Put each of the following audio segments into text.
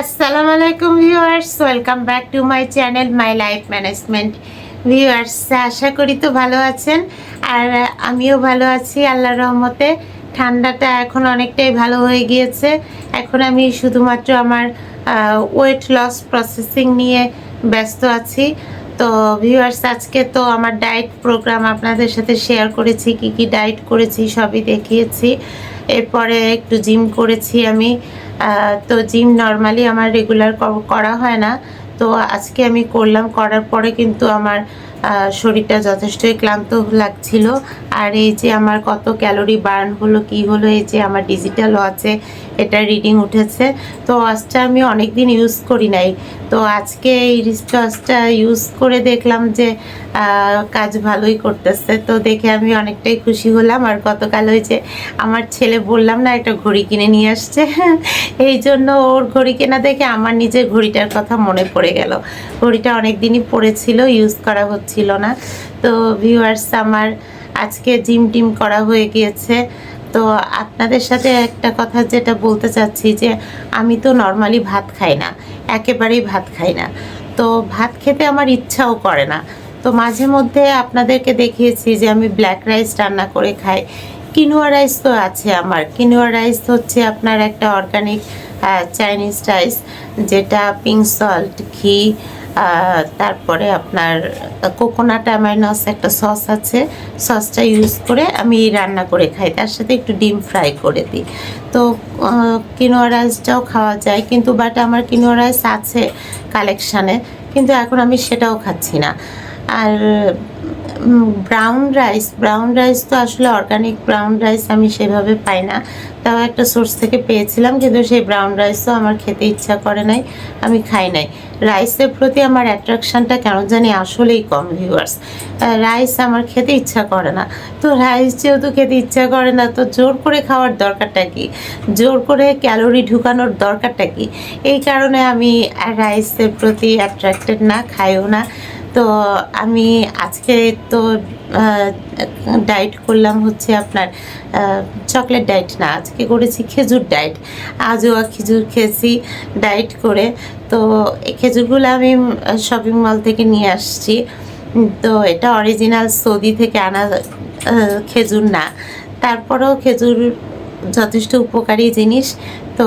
আসসালামু আলাইকুম viewers, welcome back to my channel, my life management. Viewers, আশা করি তো ভালো আছেন। আর আমিও ভালো আছি, আল্লাহর রহমতে। ঠান্ডাটা এখন অনেকটাই ভালো হয়ে গিয়েছে। এখন আমি শুধুমাত্র আমার ওয়েট লস প্রসেসিং নিয়ে ব্যস্ত আছি। তো ভিউয়ার্স, আজকে তো আমার ডায়েট প্রোগ্রাম আপনাদের সাথে শেয়ার করেছি, কি কি ডায়েট করেছি সবই দেখিয়েছি। এরপরে একটু জিম করেছি আমি। তো জিম নর্মালি আমার রেগুলার করা হয় না। তো আজকে আমি করলাম, করার পরে কিন্তু আমার শরীরটা যথেষ্টই ক্লান্ত লাগছিল। আর এই যে আমার কত ক্যালোরি বার্ন হলো, কি হলো, এই যে আমার ডিজিটাল ওয়াচে এটা রিডিং উঠেছে। তো ওয়াচটা আমি অনেক দিন ইউজ করি নাই। তো আজকে এই রিস্টওয়াচটা ইউজ করে দেখলাম যে কাজ ভালোই করতেছে। তো দেখে আমি অনেকটাই খুশি হলাম। আর গতকাল ওই যে আমার ছেলে বললাম না, একটা ঘড়ি কিনে নিয়ে আসছে। এই জন্য ওর ঘড়ি কেনা দেখে আমার নিজের ঘড়িটার কথা মনে পড়ে গেল। ঘড়িটা অনেক দিনই পড়েছিল, ইউজ করা হচ্ছিল না। তো ভিউয়ার্স আমার আজকে জিম টিম করা হয়ে গিয়েছে। তো আপনাদের সাথে একটা কথা যেটা বলতে চাচ্ছি যে, আমি তো নর্মালি ভাত খাই না, একেবারেই ভাত খাই না। তো ভাত খেতে আমার ইচ্ছাও করে না। তো মাঝে মধ্যে আপনাদেরকে দেখিয়েছি যে, আমি ব্ল্যাক রাইস রান্না করে খাই। কিনোয়া রাইস তো আছে আমার। কিনোয়া রাইস হচ্ছে আপনার একটা অর্গানিক চাইনিজ রাইস যেটা পিঙ্ক সল্ট ঘি তারপরে আপনার কোকোনাট অ্যামাইনস একটা সস আছে। সসটা ইউজ করে আমি রান্না করে খাই। তার সাথে একটু ডিম ফ্রাই করে দিই। তো কিনোয়া রাইসটাও খাওয়া যায় কিন্তু বাট আমার কিনোয়া রাইস আছে কালেকশানে কিন্তু এখন আমি সেটাও খাচ্ছি না। আর ব্রাউন রাইস ব্রাউন রাইস তো আসলে অর্গানিক ব্রাউন রাইস আমি সেভাবে পাই না। তাও একটা সোর্স থেকে পেয়েছিলাম, কিন্তু সেই ব্রাউন রাইসও আমার খেতে ইচ্ছা করে নাই, আমি খাই নাই। রাইসের প্রতি আমার অ্যাট্রাকশানটা কেন জানি আসলেই কম ভিউয়ার্স রাইস আমার খেতে ইচ্ছা করে না। তো রাইস যেহেতু খেতে ইচ্ছা করে না, তো জোর করে খাওয়ার দরকারটা কি? জোর করে ক্যালোরি ঢুকানোর দরকারটা কি? এই কারণে আমি রাইসের প্রতি অ্যাট্রাক্টেড না, খাইও না। তো আমি আজকে তো ডায়েট করলাম হচ্ছে আপনার চকলেট ডায়েট না, আজকে করেছি খেজুর ডায়েট আজও খেজুর খেয়েছি ডায়েট করে। তো এই খেজুরগুলো আমি শপিং মল থেকে নিয়ে আসছি। তো এটা অরিজিনাল সৌদি থেকে আনা খেজুর না। তারপরেও খেজুর যথেষ্ট উপকারী জিনিস। তো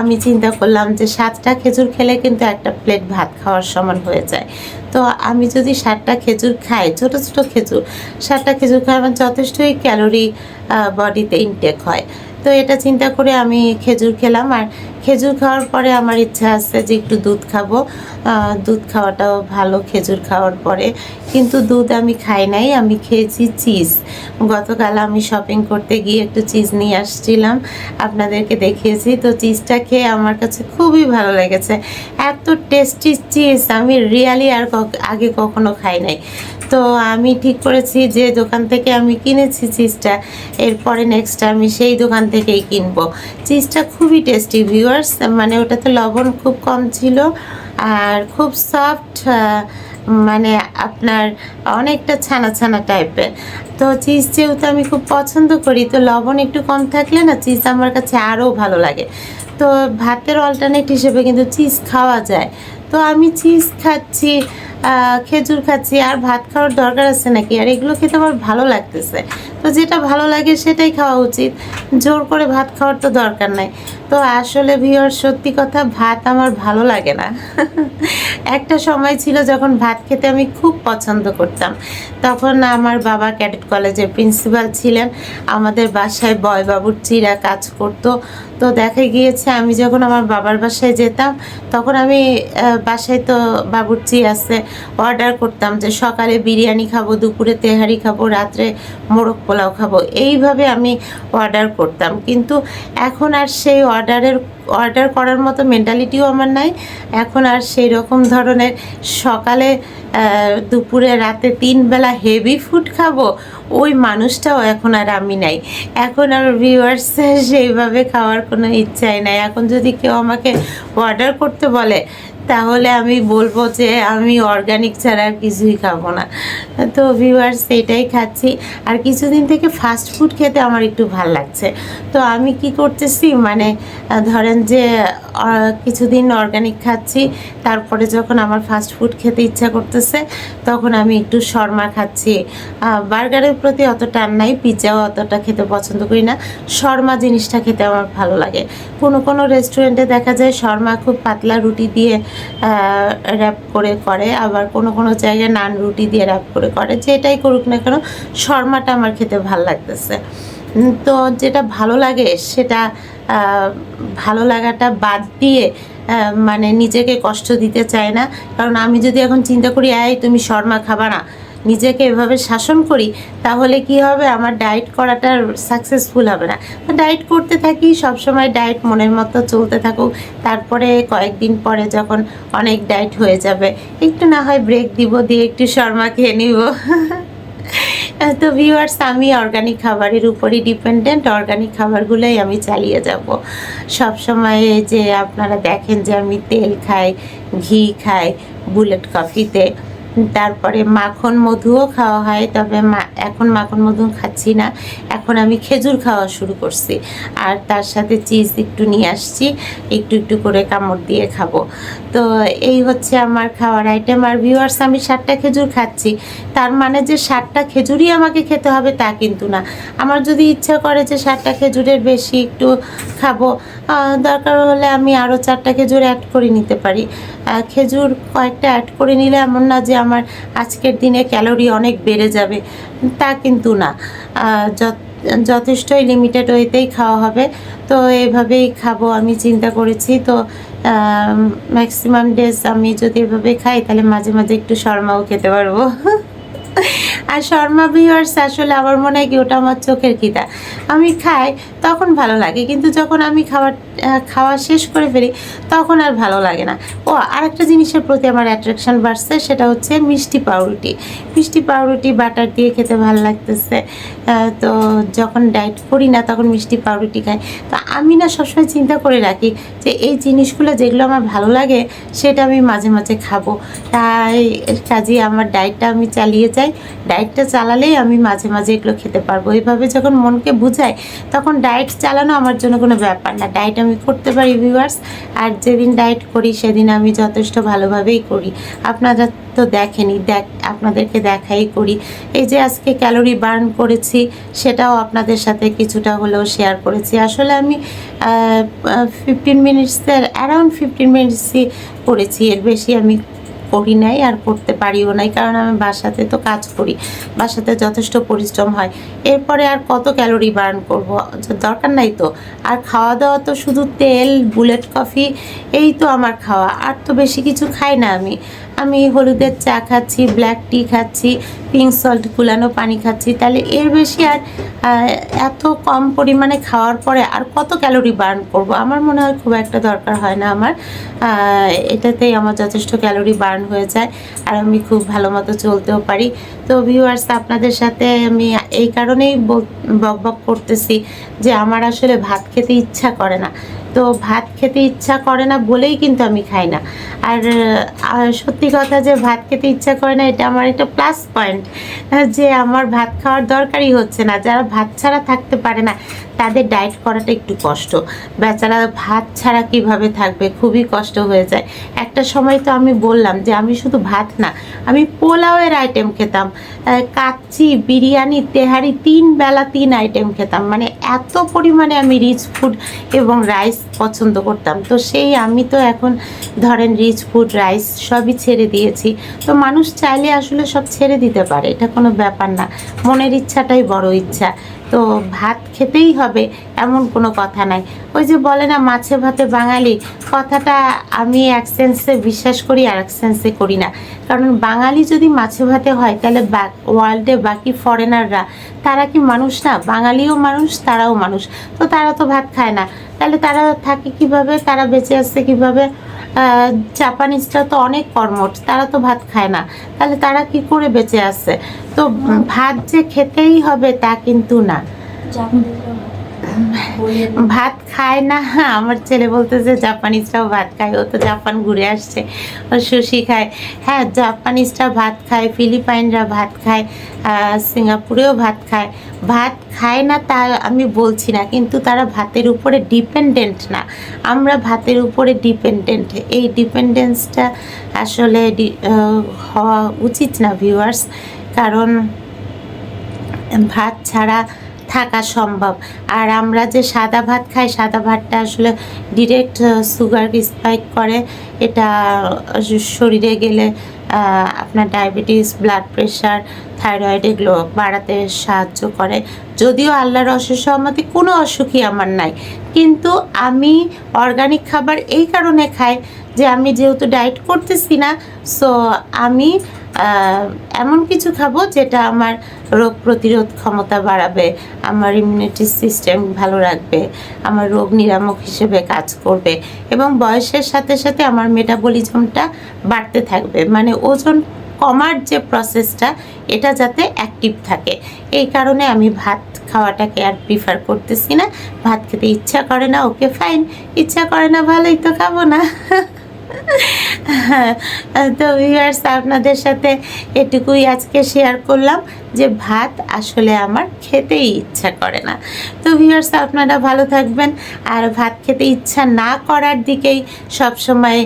আমি চিন্তা করলাম যে সাতটা খেজুর খেলে কিন্তু একটা প্লেট ভাত খাওয়ার সমান হয়ে যায়। তো আমি যদি সাতটা খেজুর খাই, ছোট ছোট খেজুর, সাতটা খেজুর খাই আমার যথেষ্টই ক্যালোরি বডিতে ইনটেক হয়। তো এটা চিন্তা করে আমি খেজুর খেলাম আর খেজুর খাওয়ার পরে আমার ইচ্ছা আছে যে একটু দুধ খাব। দুধ খাওয়াটাও ভালো খেজুর খাওয়ার পরে। কিন্তু দুধ আমি খাই নাই, আমি খেয়েছি চিজ। গতকাল আমি শপিং করতে গিয়ে একটু চিজ নিয়ে আসছিলাম। আপনাদেরকে দেখিয়েছি। তো চিজটা খেয়ে আমার কাছে খুবই ভালো লেগেছে। এত টেস্টি চিজ, আমি রিয়ালি আর আগে কখনো খাই নাই। তো আমি ঠিক করেছি যে দোকান থেকে আমি কিনেছি চিজটা। এরপরে নেক্সট আমি সেই দোকান থেকেই কিনবো। চিজটা খুবই টেস্টি ভিউয়ার্স মানে ওটাতে লবণ খুব কম ছিল আর খুব সফট মানে আপনার অনেকটা ছানা ছানা টাইপের তো চিজ যেহেতু আমি খুব পছন্দ করি, তো লবণ একটু কম থাকলে না চিজ আমার কাছে আরও ভালো লাগে। তো ভাতের অল্টারনেট হিসেবে কিন্তু চিজ খাওয়া যায়। তো আমি চিজ খাচ্ছি খেজুর খাচ্ছি, আর ভাত খাওয়ার দরকার আছে নাকি? আর এগুলো খেতে আমার ভালো লাগতেছে। তো যেটা ভালো লাগে সেটাই খাওয়া উচিত। জোর করে ভাত খাওয়ার তো দরকার নাই। তো আসলে ভিওর সত্যি কথা, ভাত আমার ভালো লাগে না। একটা সময় ছিল যখন ভাত খেতে আমি খুব পছন্দ করতাম। তখন আমার বাবা ক্যাডেট কলেজের প্রিন্সিপাল ছিলেন। আমাদের বাসায় বয় বাবুর্চিরা কাজ করতো। তো দেখা গিয়েছে, আমি যখন আমার বাবার বাসায় যেতাম, তখন আমি বাসায় তো বাবুর্চি আছে, অর্ডার করতাম যে সকালে বিরিয়ানি খাব, দুপুরে তেহারি খাব, রাত্রে মোরগ পোলাও খাব। এইভাবে আমি অর্ডার করতাম। কিন্তু এখন আর সেই অর্ডারের, অর্ডার করার মতো মেন্টালিটিও আমার নাই। এখন আর সেই রকম ধরনের সকালে দুপুরে, রাতে তিন বেলা হেভি ফুড খাব, ওই মানুষটাও এখন আর আমি নাই। এখন আর ভিউয়ার্স সেইভাবে খাওয়ার কোনো ইচ্ছাই নাই। এখন যদি কেউ আমাকে অর্ডার করতে বলে তাহলে আমি বলব যে আমি অর্গানিক ছাড়া আর কিছুই খাব না। তো ভিউয়ার্স এটাই খাচ্ছি। আর কিছুদিন থেকে ফাস্ট ফুড খেতে আমার একটু ভালো লাগছে। তো আমি কি করতেছি মানে ধরেন যে কিছুদিন অর্গানিক খাচ্ছি, তারপরে যখন আমার ফাস্ট ফুড খেতে ইচ্ছা করতেছে, তখন আমি একটু শর্মা খাচ্ছি। বার্গারের প্রতি অত টান নাই, পিৎজাও অতটা খেতে পছন্দ করি না। শর্মা জিনিসটা খেতে আমার ভালো লাগে। কোনো কোনো রেস্টুরেন্টে দেখা যায় শর্মা খুব পাতলা রুটি দিয়ে র্যাপ করে করে, আবার কোনো কোনো জায়গায় নান রুটি দিয়ে র্যাপ করে করে, যেটাই করুক না কেন শর্মাটা আমার খেতে ভালো লাগতেছে। তো যেটা ভালো লাগে সেটা ভালো লাগাটা বাদ দিয়ে মানে নিজেকে কষ্ট দিতে চায় না। কারণ আমি যদি এখন চিন্তা করি, এই তুমি শর্মা খাবা না। নিজেকে এভাবে শাসন করি, তাহলে কি হবে? আমার ডায়েট করাটা সাকসেসফুল হবে না। তো ডায়েট করতে থাকি, সবসময় ডায়েট মনের মতো চলতে থাকুক। তারপরে কয়েকদিন পরে যখন অনেক ডায়েট হয়ে যাবে, একটু না হয় ব্রেক দিব, দিয়ে একটু শর্মা খেয়ে নিব। তো ভিউয়ার্স আমি অর্গানিক খাবারের উপরই ডিপেন্ডেন্ট অর্গানিক খাবারগুলোই আমি চালিয়ে যাব। সব সময় যে আপনারা দেখেন যে আমি তেল খাই, ঘি খাই বুলেট কফিতে তারপরে মাখন মধুও খাওয়া হয়, তবে এখন মাখন মধু খাচ্ছি না। এখন আমি খেজুর খাওয়া শুরু করছি। আর তার সাথে চিজ একটু নিয়ে আসছি, একটু একটু করে কামড় দিয়ে খাব। তো এই হচ্ছে আমার খাওয়ার আইটেম আর ভিউয়ার্স আমি সাতটা খেজুর খাচ্ছি। তার মানে যে সাতটা খেজুরই আমাকে খেতে হবে তা কিন্তু না। আমার যদি ইচ্ছা করে যে সাতটা খেজুরের বেশি একটু খাব দরকার হলে আমি আরও চারটা খেজুর অ্যাড করে নিতে পারি। খেজুর কয়েকটা অ্যাড করে নিলে এমন না যে আমার আজকের দিনে ক্যালোরি অনেক বেড়ে যাবে, তা কিন্তু না। যথেষ্টই লিমিটেড ওয়েতেই খাওয়া হবে, তো এভাবেই খাব আমি চিন্তা করেছি। তো ম্যাক্সিমাম ডেজ আমি যদি এভাবে খাই, তাহলে মাঝে মাঝে একটু শর্মাও খেতে পারব। আর শর্মা ভিউয়ার্স আসলে আমার মনে হয় কি, ওটা আমার চোখের খিদা। আমি খাই তখন ভালো লাগে। কিন্তু যখন আমি খাবার খাওয়া শেষ করে ফেলি, তখন আর ভালো লাগে না। ও, আরেকটা জিনিসের প্রতি আমার অ্যাট্রাকশন বাড়ছে, সেটা হচ্ছে মিষ্টি পাউরুটি। মিষ্টি পাউরুটি, বাটার দিয়ে খেতে ভালো লাগতেছে। তো যখন ডায়েট করি না, তখন মিষ্টি পাউরুটি খাই। তো আমি না সবসময় চিন্তা করে রাখি যে, এই জিনিসগুলো যেগুলো আমার ভালো লাগে, সেটা আমি মাঝে মাঝে খাব। তাই কাজে আমার ডায়েটটা আমি চালিয়ে যাই। ডায়েটটা চালালেই আমি মাঝে মাঝে এগুলো খেতে পারব। এইভাবে যখন মনকে বুঝাই, তখন ডায়েট চালানো আমার জন্য কোনো ব্যাপার না। ডায়েট আমি করতে পারি ভিউয়ার্স আর যেদিন ডায়েট করি, সেদিন আমি যথেষ্ট ভালোভাবেই করি। আপনারা তো দেখেনি দেখ, আপনাদেরকে দেখাই করি। এই যে আজকে ক্যালোরি বার্ন করেছি, সেটাও আপনাদের সাথে কিছুটা হলেও শেয়ার করেছি। আসলে আমি ফিফটিন মিনিটসের অ্যারাউন্ড ফিফটিন মিনিটসই করেছি। এর বেশি আমি করি নাই আর করতে পারিও নাই, কারণ আমি বাসাতে তো কাজ করি, বাসাতে যথেষ্ট পরিশ্রম হয়। এরপরে আর কত ক্যালোরি বার্ন করব দরকার নাই তো। আর খাওয়া দাওয়া তো শুধু তেল, বুলেট কফি, এই তো আমার খাওয়া, আর তো বেশি কিছু খাই না আমি। আমি হলুদের চা খাচ্ছি ব্ল্যাক টি খাচ্ছি পিঙ্ক সল্ট গুলানো পানি খাচ্ছি। তাহলে এর বেশি আর এত কম পরিমাণে খাওয়ার পরে আর কত ক্যালোরি বার্ন করব? আমার মনে হয় খুব একটা দরকার হয় না আমার। এটাতেই আমার যথেষ্ট ক্যালোরি বার্ন হয়ে যায় আর আমি খুব ভালো মতো চলতেও পারি। তো ভিউয়ার্স আপনাদের সাথে আমি এই কারণেই বক বক করতেছি যে আমার আসলে ভাত খেতে ইচ্ছা করে না। তো ভাত খেতে ইচ্ছা করে না বলেই কিন্তু আমি খাই না। আর সত্যি কথা যে ভাত খেতে ইচ্ছা করে না, এটা আমার একটা প্লাস পয়েন্ট যে আমার ভাত খাওয়ার দরকারই হচ্ছে না। যারা ভাত ছাড়া থাকতে পারে না তাদের ডায়েট করাটা একটু কষ্ট। বেচারা ভাত ছাড়া কীভাবে থাকবে? খুবই কষ্ট হয়ে যায়। একটা সময় তো আমি বললাম যে, আমি শুধু ভাত না, আমি পোলাওয়ের আইটেম খেতাম। কাচ্চি, বিরিয়ানি, তেহারি, তিন বেলা তিন আইটেম খেতাম। মানে এত পরিমাণে আমি রিচ ফুড এবং রাইস পছন্দ করতাম। তো সেই আমি তো এখন ধরেন রিচ ফুড রাইস সবই ছেড়ে দিয়েছি। তো মানুষ চাইলে আসলে সব ছেড়ে দিতে পারে। এটা কোনো ব্যাপার না। মনের ইচ্ছাটাই বড় ইচ্ছা। তো ভাত খেতেই হবে এমন কোনো কথা নাই। ওই যে বলে না মাছে ভাতে বাঙালি কথাটা আমি এক সেন্সে বিশ্বাস করি আর এক সেন্সে করি না। কারণ বাঙালি যদি মাছে ভাতে হয় তাহলে ওয়ার্ল্ডে বাকি ফরেনাররা তারা কি মানুষ না? বাঙালিও মানুষ তারাও মানুষ। তো তারা তো ভাত খায় না। তাহলে তারা থাকে কীভাবে? তারা বেঁচে আসছে কীভাবে? জাপানিজরা তো অনেক কর্মঠ তারা তো ভাত খায় না। তাহলে তারা কি করে বেঁচে আছে? তো ভাত যে খেতেই হবে তা কিন্তু না। ভাত খায় না আমার ছেলে বলতেছে জাপানিজরাও ভাত খায়, ও তো জাপান ঘুরে আসছে, ও সুশি খায়। হ্যাঁ জাপানিজরা ভাত খায়, ফিলিপাইনরা ভাত খায় সিঙ্গাপুরেও ভাত খায়। ভাত খায় না তা আমি বলছি না, কিন্তু তারা ভাতের উপরে ডিপেন্ডেন্ট না। আমরা ভাতের উপরে ডিপেন্ডেন্ট, এই ডিপেন্ডেন্সটা আসলে হওয়া উচিত না ভিউয়ার্স কারণ ভাত ছাড়া থাকা সম্ভব। আর আমরা যে সাদা ভাত খাই, সাদা ভাতটা আসলে ডিরেক্ট সুগার স্পাইক করে। এটা শরীরে গেলে আপনার ডায়াবেটিস ব্লাড প্রেশার থাইরয়েড এগুলো বাড়াতে সাহায্য করে। যদিও আল্লাহর অশেষ কোনো অসুখই আমার নাই। কিন্তু আমি অর্গানিক খাবার এই কারণে খাই যে আমি যেহেতু ডায়েট করতেছি না সো আমি এমন কিছু খাব যেটা আমার রোগ প্রতিরোধ ক্ষমতা বাড়াবে, আমার ইমিউনিটি সিস্টেম ভালো রাখবে, আমার রোগ নিরামক হিসেবে কাজ করবে এবং বয়সের সাথে সাথে আমার মেটাবলিজমটা বাড়তে থাকবে। মানে ওজন কমার যে প্রসেসটা এটা যাতে অ্যাক্টিভ থাকে। এই কারণে আমি ভাত খাওয়াটাকে আর প্রিফার করতেছি না। ভাত খেতে ইচ্ছা করে না, ওকে ফাইন ইচ্ছা করে না, ভালোই তো খাব না। তো ভিউয়ার্স আপনাদের সাথে এটুকুই আজকে শেয়ার করলাম যে ভাত আসলে আমার খেতেই ইচ্ছা করে না। তো ভিউয়ার্স আপনারা ভালো থাকবেন। আর ভাত খেতে ইচ্ছা না করার দিকেই সবসময়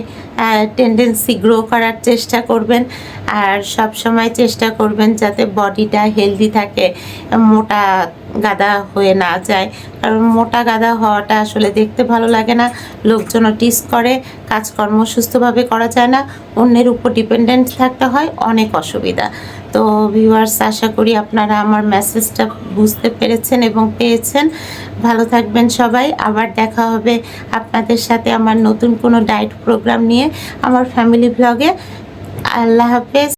টেন্ডেন্সি গ্রো করার চেষ্টা করবেন। আর সব সময় চেষ্টা করবেন যাতে বডিটা হেলদি থাকে, মোটা গাদা হয়ে না যায়। কারণ মোটা গাদা হওয়াটা আসলে দেখতে ভালো লাগে না লোকজনও টিস করে, কাজকর্ম সুস্থভাবে করা যায় না, অন্যের উপর ডিপেন্ডেন্ট থাকতে হয়, অনেক অসুবিধা। তো ভিউয়ার্স আশা করি আপনারা আমার মেসেজটা বুঝতে পেরেছেন এবং পেয়েছেন। ভালো থাকবেন সবাই, আবার দেখা হবে আপনাদের সাথে আমার নতুন কোনো ডায়েট প্রোগ্রাম নিয়ে, আমার ফ্যামিলি ব্লগে আল্লাহ হাফেজ